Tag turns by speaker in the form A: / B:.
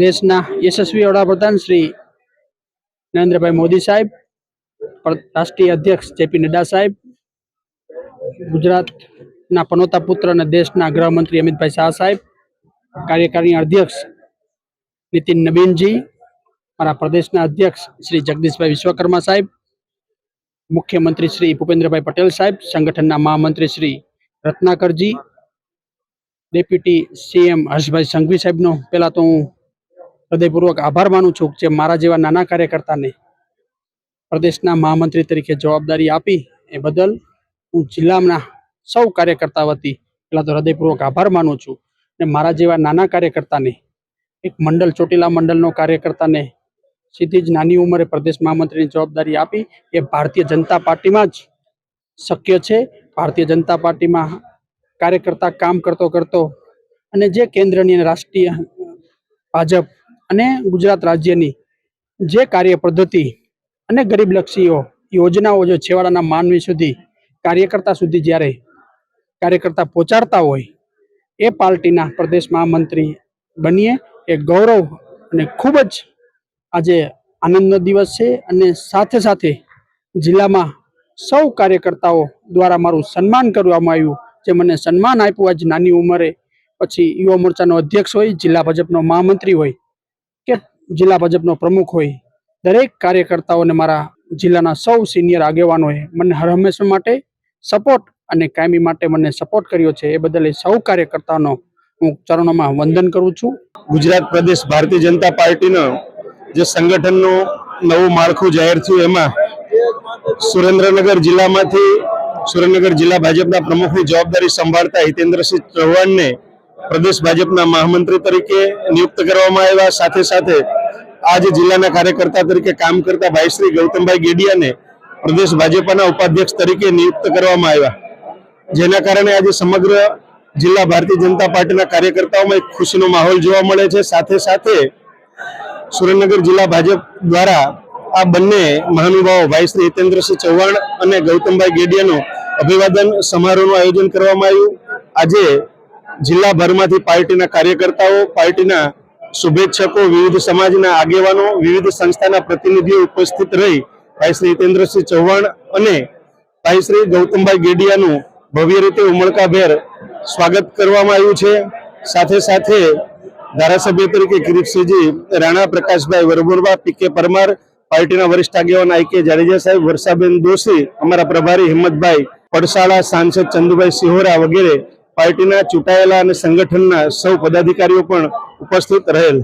A: દેશના યશસ્વી વડાપ્રધાન શ્રી નરેન્દ્રભાઈ મોદી સાહેબ રાષ્ટ્રીય અધ્યક્ષ જેપી નડ્ડા સાહેબ, ગુજરાતના પનોતા પુત્ર અને દેશના ગૃહમંત્રી અમિતભાઈ શાહ સાહેબ, કાર્યકારી અધ્યક્ષ નીતિન નબીનજી, મારા પ્રદેશના અધ્યક્ષ શ્રી જગદીશભાઈ વિશ્વકર્મા સાહેબ, મુખ્યમંત્રી શ્રી ભૂપેન્દ્રભાઈ પટેલ સાહેબ, સંગઠનના મહામંત્રી શ્રી રત્નાકરજી, ડેપ્યુટી સીએમ હર્ષભાઈ સંઘવી સાહેબનો. પહેલાં તો હું હૃદયપૂર્વક આભાર માનું છું જે મારા જેવા નાના કાર્યકર્તાને પ્રદેશના મહામંત્રી તરીકે જવાબદારી આપી એ બદલ હું જિલ્લાના સૌ કાર્યકર્તા વતી પહેલાં તો હૃદયપૂર્વક આભાર માનું છું અને મારા જેવા નાના કાર્યકર્તાને એક મંડળ, ચોટીલા મંડળનો કાર્યકર્તાને સીધી જ નાની ઉંમરે પ્રદેશ મહામંત્રીની જવાબદારી આપી. એ ભારતીય જનતા પાર્ટીમાં જ શક્ય છે. ભારતીય જનતા પાર્ટીમાં કાર્યકર્તા કામ કરતો કરતો અને જે કેન્દ્રની અને રાષ્ટ્રીય ભાજપ અને ગુજરાત રાજ્યની જે કાર્ય પદ્ધતિ અને ગરીબલક્ષીઓ યોજનાઓ જો છેવાડાના માનવી સુધી, કાર્યકર્તા સુધી જ્યારે કાર્યકર્તા પહોંચાડતા હોય, એ પાર્ટીના પ્રદેશ મહામંત્રી બનીએ. એ ગૌરવ અને ખૂબ જ આજે આનંદનો દિવસ છે અને સાથે સાથે જિલ્લામાં સૌ કાર્યકર્તાઓ દ્વારા મારું સન્માન કરવામાં આવ્યું, જે મને સન્માન આપ્યું. આજ નાની ઉંમરે પછી યુવા મોરચાનો અધ્યક્ષ હોય, જિલ્લા ભાજપનો મહામંત્રી હોય જિલ્લા ભાજપનો પ્રમુખ હોય, દરેક કાર્યકર્તાઓને મારા જિલ્લાના સૌ સિનિયર આગેવાનોએ મને હર હંમેશા માટે સપોર્ટ અને કાયમી માટે મને સપોર્ટ કર્યો છે. એ બદલ સૌ કાર્યકર્તાઓનો હું ચરણોમાં વંદન કરું છું.
B: ગુજરાત પ્રદેશ ભારતીય જનતા પાર્ટીનો જે સંગઠનનું નવું માળખું જાહેર થયું એમાં સુરેન્દ્રનગર જિલ્લામાંથી સુરેન્દ્રનગર જિલ્લા ભાજપના પ્રમુખની જવાબદારી સંભાળતા હિતેન્દ્રસિંહ ચૌહાણને પ્રદેશ ભાજપના મહામંત્રી તરીકે નિયુક્ત કરવામાં આવ્યા. સાથે સાથે આ જે જિલ્લાના કાર્યકર્તા તરીકે કામ કરતા ભાઈ શ્રી ગૌતમભાઈ ગેડિયાને પ્રદેશ ભાજપના ઉપાધ્યક્ષ તરીકે નિયુક્ત કરવામાં આવ્યા. જેના કારણે આજે સમગ્ર જિલ્લા ભારતીય જનતા પાર્ટીના કાર્યકર્તાઓમાં એક ખુશીનો માહોલ જોવા મળે છે. સાથે સાથે સુરેન્દ્રનગર જિલ્લા ભાજપ દ્વારા આ બંને મહાનુભાવો ભાઈ શ્રી હિતેન્દ્રસિંહ ચૌહાણ અને ગૌતમભાઈ ગેડિયાનું અભિવાદન સમારોહનું આયોજન કરવામાં આવ્યું. આજે જિલ્લાભરમાંથી પાર્ટીના કાર્યકર્તાઓ, પાર્ટીના શુભેચ્છકો વિવિધ સમાજના આગેવાનો, વિવિધ સંસ્થાના પ્રતિનિધિઓ ઉપસ્થિત રહી ભાઈ શ્રી હિતેન્દ્રસિંહ ચૌહાણ અને ભાઈ શ્રી ગૌતમભાઈ ગેડિયાનું ભવ્ય રીતે ઉમળકાભેર સ્વાગત કરવામાં આવ્યું છે. સાથે સાથે ધારાસભ્ય તરીકે કિરીટસિંહજી, રાણા પ્રકાશભાઈ વરબોરવા પીકે પરમાર, પાર્ટીના વરિષ્ઠ આગેવાન આઈ કે જાડેજા સાહેબ, વર્ષાબેન દોશી, અમારા પ્રભારી હિંમતભાઈ, પડસાળા સાંસદ ચંદુભાઈ સિહોરા વગેરે પાર્ટીના ચૂંટાયેલા અને સંગઠનના સૌ પદાધિકારીઓ પણ ઉપસ્થિત રહેલ.